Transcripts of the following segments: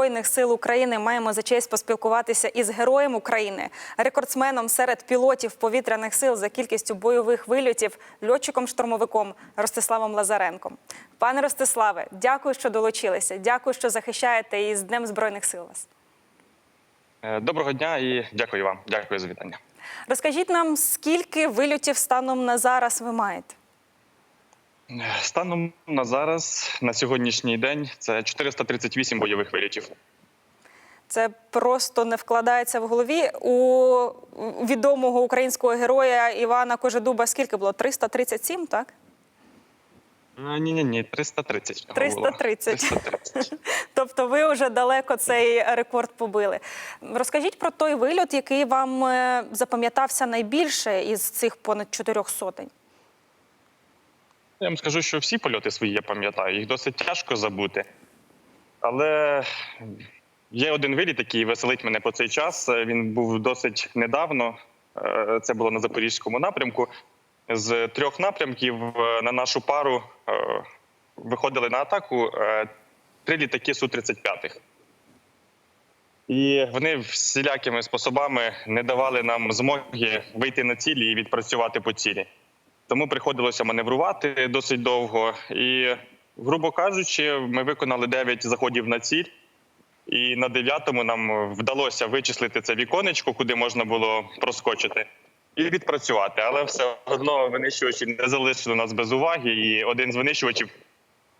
збройних сил України маємо за честь поспілкуватися із героєм України, рекордсменом серед пілотів повітряних сил за кількістю бойових вильотів, льотчиком-штурмовиком Ростиславом Лазаренком. Пане Ростиславе, дякую, що долучилися. Дякую, що захищаєте і з Днем збройних сил вас. Е, Доброго дня і дякую вам. Дякую за вітання. Розкажіть нам, скільки вильотів станом на зараз ви маєте? Станом на зараз, на сьогоднішній день, це 438 бойових вилітів. Це просто не вкладається в голові. У відомого українського героя Івана Кожедуба скільки було? 337, так? Ні, ні, ні, 330. було. 330. 330. Тобто ви вже далеко цей рекорд побили. Розкажіть про той вильот, який вам е, запам'ятався найбільше із цих понад чотирьох сотень. Я вам скажу, що всі польоти свої я пам'ятаю, їх досить тяжко забути. Але є один виліт, який веселить мене по цей час. Він був досить недавно. Е, Це було на запорізькому напрямку. З трьох напрямків е, на нашу пару е, виходили на атаку три літаки Су-35. І вони всілякими способами не давали нам змоги вийти на цілі і відпрацювати по цілі. Тому приходилося маневрувати досить довго. І, грубо кажучи, ми виконали 9 заходів на ціль. І на дев'ятому нам вдалося вичислити це віконечко, куди можна було проскочити, і відпрацювати. Але все одно винищувачі не залишили нас без уваги. І один з винищувачів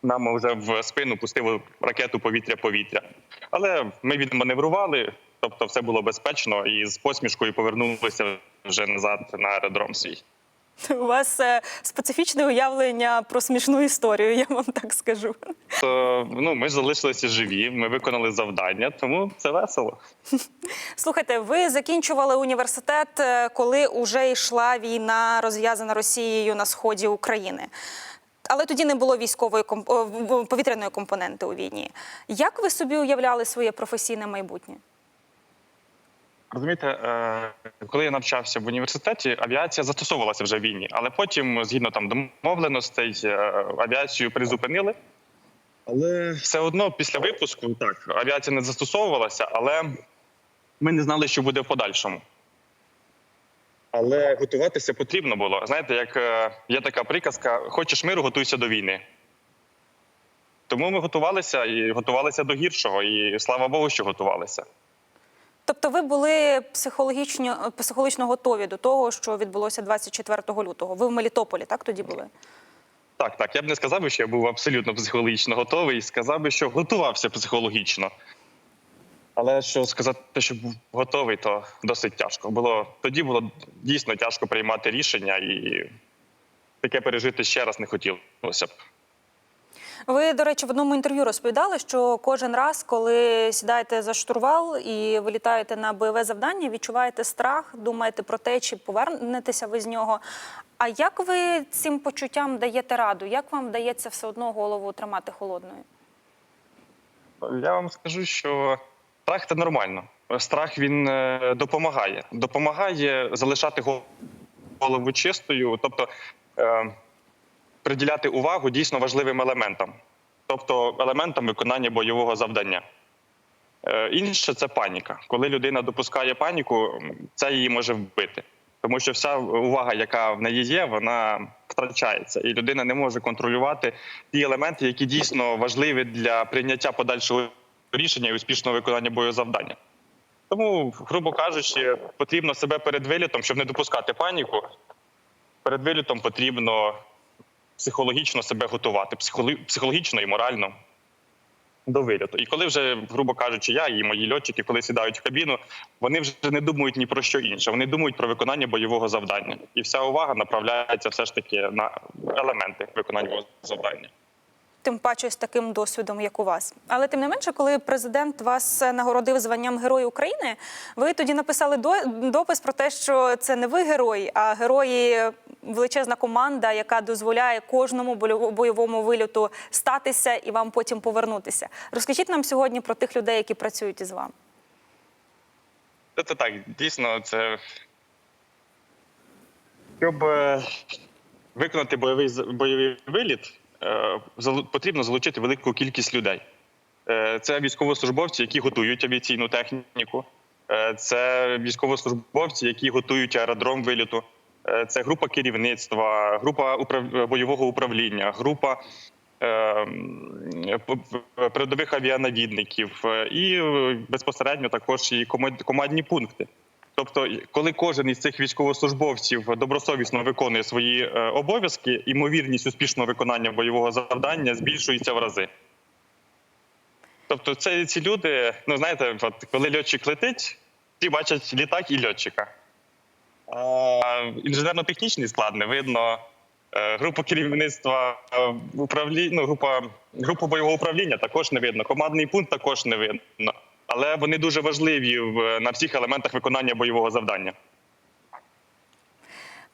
нам вже в спину пустив ракету повітря-повітря. Але ми відманеврували, тобто все було безпечно, і з посмішкою повернулися вже назад на аеродром свій. У вас е, специфічне уявлення про смішну історію, я вам так скажу. То ну ми залишилися живі. Ми виконали завдання, тому це весело. Слухайте, ви закінчували університет, е, коли вже йшла війна, розв'язана Росією на сході України. Але тоді не було військової повітряної компоненти у війні. Як ви собі уявляли своє професійне майбутнє? Розумієте, е, коли я навчався в університеті, авіація застосовувалася вже в війні, але потім, згідно там домовленостей, е, авіацію призупинили. Але все одно після випуску так авіація не застосовувалася, але ми не знали, що буде в подальшому. Але готуватися потрібно було. Знаєте, як е, є така приказка: хочеш миру, готуйся до війни. Тому ми готувалися і готувалися до гіршого, і слава Богу, що готувалися. Тобто ви були психологічно, психологічно готові до того, що відбулося 24 лютого. Ви в Мелітополі, так тоді були? Так, так. Я б не сказав що я був абсолютно психологічно готовий. Сказав би, що готувався психологічно. Але що сказати, що був готовий, то досить тяжко. Було тоді було дійсно тяжко приймати рішення, і таке пережити ще раз не хотілося б. Ви, до речі, в одному інтерв'ю розповідали, що кожен раз, коли сідаєте за штурвал і вилітаєте на бойове завдання, відчуваєте страх, думаєте про те, чи повернетеся ви з нього. А як ви цим почуттям даєте раду? Як вам вдається все одно голову тримати холодною? Я вам скажу, що страх це нормально. Страх він е, допомагає. Допомагає залишати гол- голову чистою, тобто е, приділяти увагу дійсно важливим елементам, тобто елементам виконання бойового завдання. Е, інше це паніка. Коли людина допускає паніку, це її може вбити. Тому що вся увага, яка в неї є, вона втрачається, і людина не може контролювати ті елементи, які дійсно важливі для прийняття подальшого рішення і успішного виконання бойозавдання. Тому, грубо кажучи, потрібно себе перед вилітом, щоб не допускати паніку. Перед вилітом потрібно психологічно себе готувати, психоло- психологічно і морально до виліту. І коли вже, грубо кажучи, я і мої льотчики, коли сідають в кабіну, вони вже не думають ні про що інше. Вони думають про виконання бойового завдання. І вся увага направляється все ж таки на елементи виконання завдання. Тим паче з таким досвідом, як у вас. Але тим не менше, коли президент вас е, нагородив званням Герой України, ви тоді написали допис про те, що це не ви герой, а герої величезна команда, яка дозволяє кожному бойовому вильоту статися і вам потім повернутися. Розкажіть нам сьогодні про тих людей, які працюють із вами. Це, так, дійсно, це щоб е, виконати бойовий бойовий виліт, е, потрібно залучити велику кількість людей. Е, Це військовослужбовці, які готують авіаційну техніку. Е, Це військовослужбовці, які готують аеродром виліту. Е, Це група керівництва, група бойового управління, група е, передових авіанавідників е, і е, безпосередньо також і командні пункти. Тобто, коли кожен із цих військовослужбовців добросовісно виконує свої е, обов'язки, ймовірність успішного виконання бойового завдання збільшується в рази. Тобто, це ці люди, ну знаєте, от, коли льотчик летить, всі бачать літак і льотчика. Інженерно-технічний склад не видно. Е, Групу керівництва е, управління, ну, група, групу бойового управління також не видно. Командний пункт також не видно. Але вони дуже важливі в, на всіх елементах виконання бойового завдання.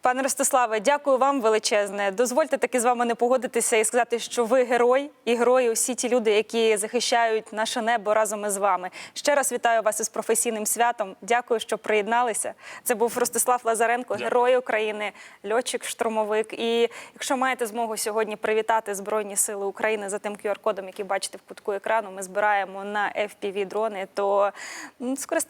Пане Ростиславе, дякую вам величезне. Дозвольте таки з вами не погодитися і сказати, що ви герой і герої усі ті люди, які захищають наше небо разом із вами. Ще раз вітаю вас із професійним святом. Дякую, що приєдналися. Це був Ростислав Лазаренко, Дякую. герой України, льотчик, штурмовик. І якщо маєте змогу сьогодні привітати Збройні Сили України за тим QR-кодом, який бачите в кутку екрану, ми збираємо на FPV дрони, то скористайтеся.